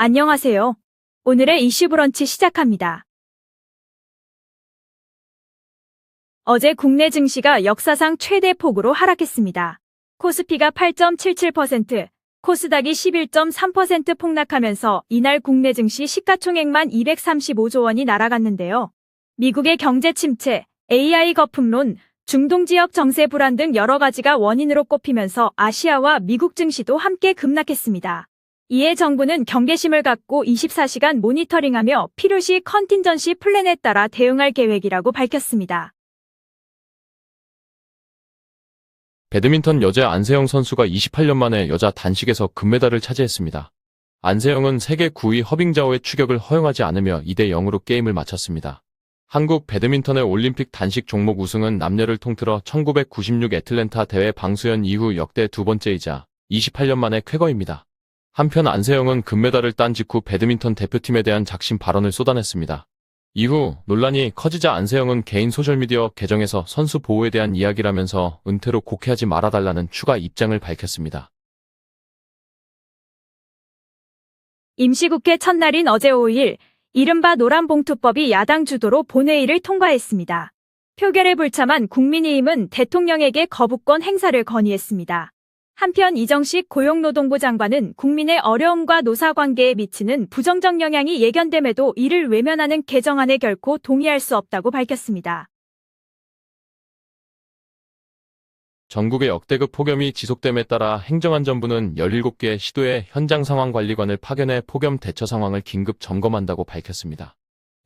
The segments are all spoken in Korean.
안녕하세요. 오늘의 이슈 브런치 시작합니다. 어제 국내 증시가 역사상 최대 폭으로 하락했습니다. 코스피가 8.77%, 코스닥이 11.3% 폭락하면서 이날 국내 증시 시가총액만 235조 원이 날아갔는데요. 미국의 경제 침체, AI 거품론, 중동 지역 정세 불안 등 여러 가지가 원인으로 꼽히면서 아시아와 미국 증시도 함께 급락했습니다. 이에 정부는 경계심을 갖고 24시간 모니터링하며 필요시 컨틴전시 플랜에 따라 대응할 계획이라고 밝혔습니다. 배드민턴 여자 안세영 선수가 28년 만에 여자 단식에서 금메달을 차지했습니다. 안세영은 세계 9위 허빙자오의 추격을 허용하지 않으며 2대 0으로 게임을 마쳤습니다. 한국 배드민턴의 올림픽 단식 종목 우승은 남녀를 통틀어 1996 애틀랜타 대회 방수연 이후 역대 두 번째이자 28년 만의 쾌거입니다. 한편 안세영은 금메달을 딴 직후 배드민턴 대표팀에 대한 작심 발언을 쏟아냈습니다. 이후 논란이 커지자 안세영은 개인 소셜미디어 계정에서 선수 보호에 대한 이야기를 하면서 은퇴로 곡해하지 말아달라는 추가 입장을 밝혔습니다. 임시국회 첫날인 어제 5일, 이른바 노란봉투법이 야당 주도로 본회의를 통과했습니다. 표결에 불참한 국민의힘은 대통령에게 거부권 행사를 건의했습니다. 한편 이정식 고용노동부 장관은 국민의 어려움과 노사관계에 미치는 부정적 영향이 예견됨에도 이를 외면하는 개정안에 결코 동의할 수 없다고 밝혔습니다. 전국의 역대급 폭염이 지속됨에 따라 행정안전부는 17개의 시도에 현장 상황 관리관을 파견해 폭염 대처 상황을 긴급 점검한다고 밝혔습니다.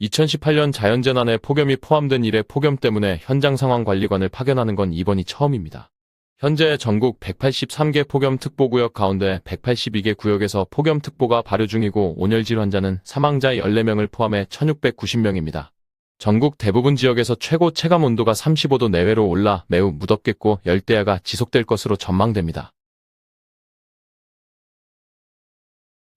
2018년 자연재난에 폭염이 포함된 이래 폭염 때문에 현장 상황 관리관을 파견하는 건 이번이 처음입니다. 현재 전국 183개 폭염특보구역 가운데 182개 구역에서 폭염특보가 발효 중이고 온열질 환자는 사망자 14명을 포함해 1690명입니다. 전국 대부분 지역에서 최고 체감 온도가 35도 내외로 올라 매우 무덥겠고 열대야가 지속될 것으로 전망됩니다.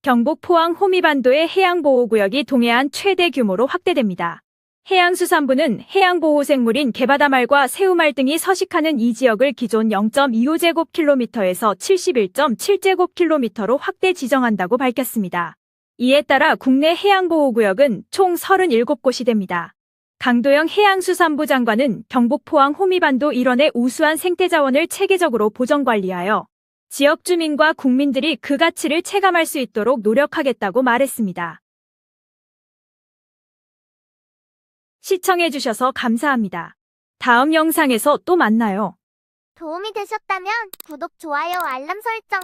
경북 포항 호미반도의 해양보호구역이 동해안 최대 규모로 확대됩니다. 해양수산부는 해양보호생물인 개바다말과 새우말 등이 서식하는 이 지역을 기존 0.25제곱킬로미터에서 71.7제곱킬로미터로 확대 지정한다고 밝혔습니다. 이에 따라 국내 해양보호구역은 총 37곳이 됩니다. 강도영 해양수산부 장관은 경북 포항 호미반도 일원의 우수한 생태자원을 체계적으로 보전관리하여 지역 주민과 국민들이 그 가치를 체감할 수 있도록 노력하겠다고 말했습니다. 시청해주셔서 감사합니다. 다음 영상에서 또 만나요. 도움이 되셨다면 구독, 좋아요, 알람 설정